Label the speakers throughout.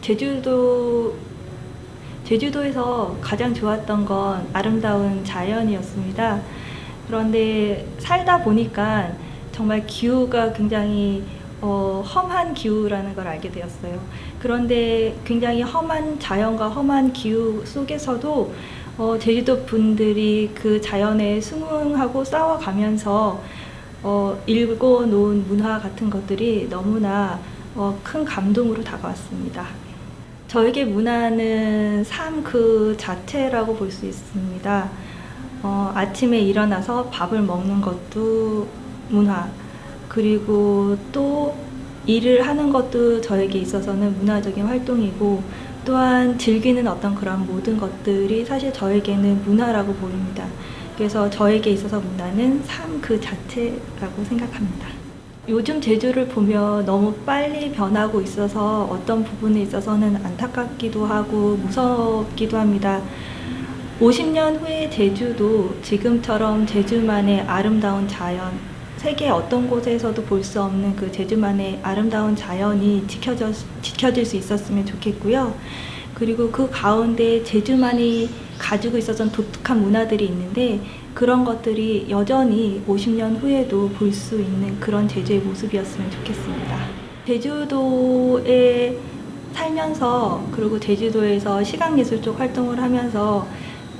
Speaker 1: 제주도 제주도에서 가장 좋았던 건 아름다운 자연이었습니다. 그런데 살다 보니까 정말 기후가 굉장히 어, 험한 기후라는 걸 알게 되었어요. 그런데 굉장히 험한 자연과 험한 기후 속에서도 어, 제주도 분들이 그 자연에 순응하고 싸워가면서 어, 읽어 놓은 문화 같은 것들이 너무나 어, 큰 감동으로 다가왔습니다. 저에게 문화는 삶 그 자체라고 볼 수 있습니다. 어, 아침에 일어나서 밥을 먹는 것도 문화, 그리고 또 일을 하는 것도 저에게 있어서는 문화적인 활동이고 또한 즐기는 어떤 그런 모든 것들이 사실 저에게는 문화라고 보입니다. 그래서 저에게 있어서 문화는 삶 그 자체라고 생각합니다. 요즘 제주를 보며 너무 빨리 변하고 있어서 어떤 부분에 있어서는 안타깝기도 하고 무섭기도 합니다. 50년 후의 제주도 지금처럼 제주만의 아름다운 자연, 세계 어떤 곳에서도 볼 수 없는 그 제주만의 아름다운 자연이 지켜져, 지켜질 수 있었으면 좋겠고요. 그리고 그 가운데 제주만이 가지고 있었던 독특한 문화들이 있는데 그런 것들이 여전히 50년 후에도 볼 수 있는 그런 제주의 모습이었으면 좋겠습니다. 제주도에 살면서 그리고 제주도에서 시각예술 쪽 활동을 하면서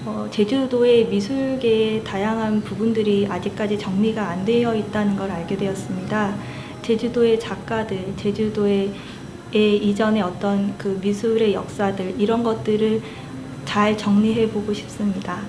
Speaker 1: 어, 제주도의 미술계의 다양한 부분들이 아직까지 정리가 안 되어 있다는 걸 알게 되었습니다. 제주도의 작가들, 제주도의 의 이전의 어떤 그 미술의 역사들 이런 것들을 잘 정리해 보고 싶습니다.